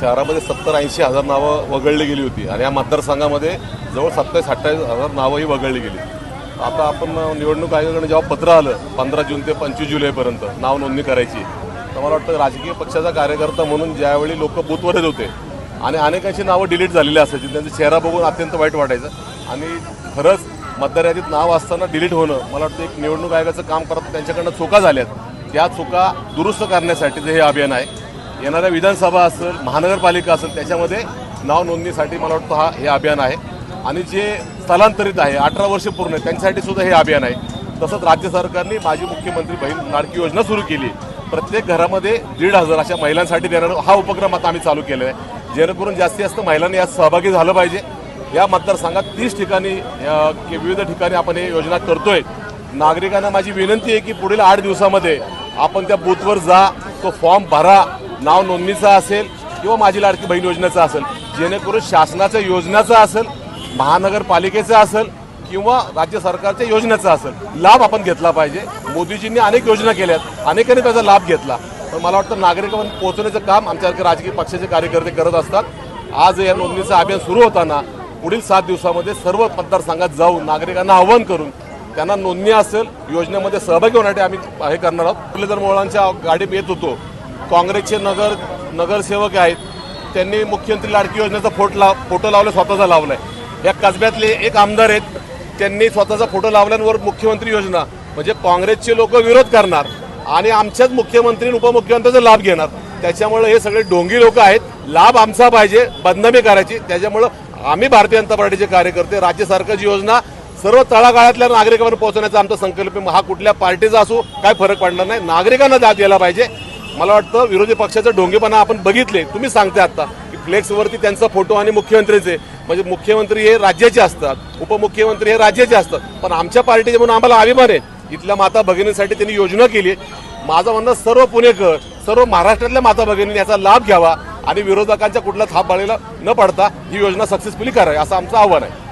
शहरामध्ये सत्तर ऐंशी हजार नावं वगळली गेली होती. आणि या मतदारसंघामध्ये जवळ सत्तावीस अठ्ठावीस हजार नावंही वगळली गेली. आता आपण निवडणूक आयोगाकडे जेव्हा पत्र आलं पंधरा जून ते पंचवीस जुलैपर्यंत नाव नोंदणी करायची तर मला वाटतं राजकीय पक्षाचा कार्यकर्ता म्हणून ज्यावेळी लोक बूथवर येत होते आणि अनेकांची नावं डिलीट झालेली असायची त्यांचा चेहरा बघून अत्यंत वाईट वाटायचं. आणि खरंच मतदार यादीत नाव असताना डिलीट होणं मला वाटतं एक निवडणूक आयोगाचं काम करत त्यांच्याकडनं चुका झाल्यात. त्या चुका दुरुस्त करण्यासाठीचं हे अभियान आहे येणाऱ्या विधानसभा असेल महानगरपालिका असेल त्याच्यामध्ये नाव नोंदणीसाठी मला वाटतं हा हे अभियान आहे. आणि जे स्थलांतरित आहे अठरा वर्ष पूर्ण त्यांच्यासाठी सुद्धा हे अभियान आहे. तसंच राज्य सरकारने माजी मुख्यमंत्री बहीण लाडकी योजना सुरू केली. प्रत्येक घरामध्ये दीड हजार अशा महिलांसाठी देणारा हा उपक्रम आता आम्ही चालू केलेला आहे. जेणेकरून जास्तीत जास्त महिलांनी यात सहभागी झालं पाहिजे. या मतदारसंघात तीस ठिकाणी विविध ठिकाणी आपण हे योजना करतोय. नागरिकांना माझी विनंती आहे की पुढील आठ दिवसामध्ये आपण त्या बूथवर जा तो फॉर्म भरा. नाव नोंदणीचा असेल किंवा माझी लाडकी बहीण योजनेचा असेल जेणेकरून शासनाच्या योजनेचं असेल महानगरपालिकेचा असेल किंवा राज्य सरकारच्या योजनेचा असेल लाभ आपण घेतला पाहिजे. मोदीजींनी अनेक योजना केल्यात अनेकांनी त्याचा लाभ घेतला. पण मला वाटतं नागरिकांपर्यंत पोहोचण्याचं काम आमच्यासारखे राजकीय पक्षाचे कार्यकर्ते करत असतात. आज या नोंदणीचं अभियान सुरू होताना पुढील सात दिवसामध्ये सर्व मतदारसंघात जाऊन नागरिकांना आवाहन करून त्यांना नोंदणी असेल योजनेमध्ये सहभागी होण्यासाठी आम्ही हे करणार आहोत. मुरलीधर मोहळांच्या गाडीत येत होतो काँग्रेसचे नगर नगरसेवक आहेत त्यांनी मुख्यमंत्री लाडकी योजनेचा फोट लाव फोटो लावला स्वतःचा लावलाय. या कसब्यातले एक आमदार आहेत त्यांनी स्वतःचा फोटो लावल्यावर मुख्यमंत्री योजना. म्हणजे काँग्रेसचे लोक विरोध करणार आणि आमच्याच मुख्यमंत्री आणि लाभ घेणार. त्याच्यामुळे हे सगळे डोंगी लोक आहेत लाभ आमचा पाहिजे बदनामी करायची. त्याच्यामुळं आम्ही भारतीय जनता पार्टीचे कार्यकर्ते राज्य सरकारची योजना सर्व तळागाळातल्या नागरिकांवर पोहोचण्याचा आमचा संकल्प हा कुठल्या पार्टीचा असो काय फरक पडणार नाही. नागरिकांना दाद द्यायला पाहिजे. मला वाटतं विरोधी पक्षाचं ढोंगेपणा आपण बघितले. तुम्ही सांगते आता की फ्लेक्सवरती त्यांचा फोटो आणि मुख्यमंत्रीचे. म्हणजे मुख्यमंत्री हे राज्याचे असतात उपमुख्यमंत्री हे राज्याचे असतात. पण आमच्या पार्टीचे म्हणून आम्हाला अभिमान आहे. इथल्या माता भगिनींसाठी त्यांनी योजना केली माझं म्हणणं सर्व पुणेकर सर्व महाराष्ट्रातल्या माता भगिनींनी याचा लाभ घ्यावा आणि विरोधकांच्या कुठला थाप बाळीला न पडता ही योजना सक्सेसफुली करावी असं आमचं आव्हान आहे.